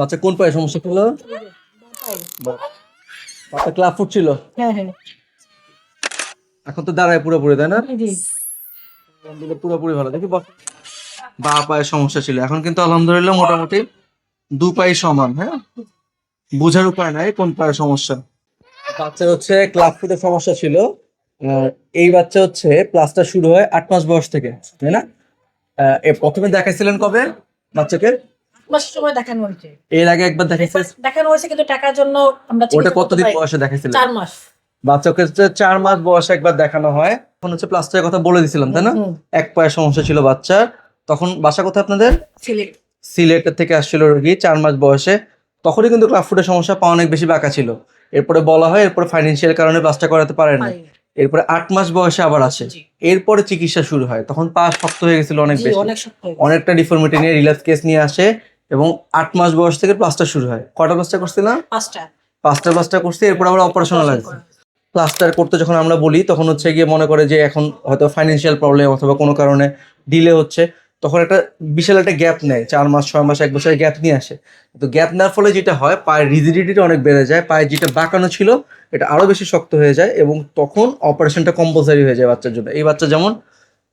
বাচ্চা কোন পায়ে সমস্যা ছিল? বাচ্চা ক্লাব ফুট ছিল? হ্যাঁ হ্যাঁ। এখন তো দাঁড়ায় পুরোপুরি তাই না? পুরোপুরি ভালো। দেখি। বা পায়ে সমস্যা ছিল। এখন কিন্তু আলহামদুলিল্লাহ মোটামুটি দু পায়ে সমান হ্যাঁ? বোঝার উপায় নাই কোন পায়ে সমস্যা। বাচ্চার হচ্ছে ক্লাব ফুটের সমস্যা ছিল। এই বাচ্চা হচ্ছে প্লাসটা শুরু হয় আট মাস বয়স থেকে তাই না? প্রথমে দেখাইছিলেন কবে বাচ্চাকে? মাসের সময় দেখানো হয়েছে। এর আগে একবার দেখাইছিলেন দেখানো হয়েছে কিন্তু টাকার জন্য আমরা ওটা কতদিন পারি- বয়সে দেখাইছিলেন চার মাস। বাচ্চাকে চার মাস বয়সে একবার দেখানো হয়। তখন হচ্ছে প্লাস্টারের কথা বলে দিছিলাম তাই না? এক পায়ের সমস্যা ছিল বাচ্চার। তখন বাসা কোথায় আপনাদের? সিলেট। সিলেটের থেকে আসছিল রোগী চার মাস বয়সে। তখনই কিন্তু ক্লাব ফুটের সমস্যা পা অনেক বেশি বাঁকা ছিল। এরপরে বলা হয় এরপরে ফাইন্যান্সিয়াল কারণে প্লাস্টার করাতে পারেন। না এরপরে আট মাস বয়সে আবার আসে। এরপরে চিকিৎসা শুরু হয়। তখন পা শক্ত হয়ে গেছিল অনেক বেশি। অনেকটা ডিফর্মিটি নিয়ে রিল্যাক্স কেস নিয়ে আসে। এবং আট মাস বয়স থেকে প্লাস্টার শুরু হয়। কটা প্লাস্টার করছিল পাঁচটা। পাঁচটা প্লাস্টার করছে এরপর আবার অপারেশনাল লাগছে প্লাস্টার করতে যখন আমরা বলি তখন হচ্ছে গিয়ে মনে করে যে এখন হয়তো ফাইন্যান্সিয়াল প্রবলেম অথবা কোনো কারণে ডিলে হচ্ছে। তখন একটা বিশাল একটা গ্যাপ নেয় চার মাস ছয় মাস এক বছরের গ্যাপ নিয়ে আসে। তো গ্যাপ নেওয়ার ফলে যেটা হয় পায়ের রিজিডিটিটা অনেক বেড়ে যায় পায়ে যেটা বাঁকানো ছিল এটা আরও বেশি শক্ত হয়ে যায় এবং তখন অপারেশনটা কম্পালসারি হয়ে যায় বাচ্চার জন্য। এই বাচ্চা যেমন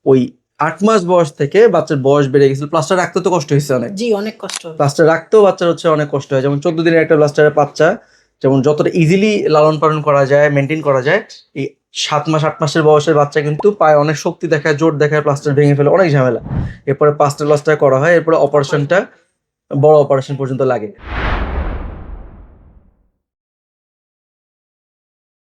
ওই আট মাস বয়স থেকে বাচ্চার বয়স বেড়ে গেছিল প্লাস্টার রাখতে তো কষ্ট হয়েছে অনেক। জি অনেক কষ্ট। প্লাস্টার রাখতেও বাচ্চার হচ্ছে অনেক কষ্ট হয়। যেমন চোদ্দ দিনের একটা প্লাস্টারের বাচ্চা যেমন যতটা ইজিলি লালন পালন করা যায় মেনটেন করা যায় এই সাত মাস আট মাসের বয়সের বাচ্চা কিন্তু পায়ে অনেক শক্তি দেখায় জোর দেখায় প্লাস্টার ভেঙে ফেলে অনেক ঝামেলা। এরপরে প্লাস্টার প্লাস্টার করা হয় এরপরে অপারেশনটা বড় অপারেশন পর্যন্ত লাগে।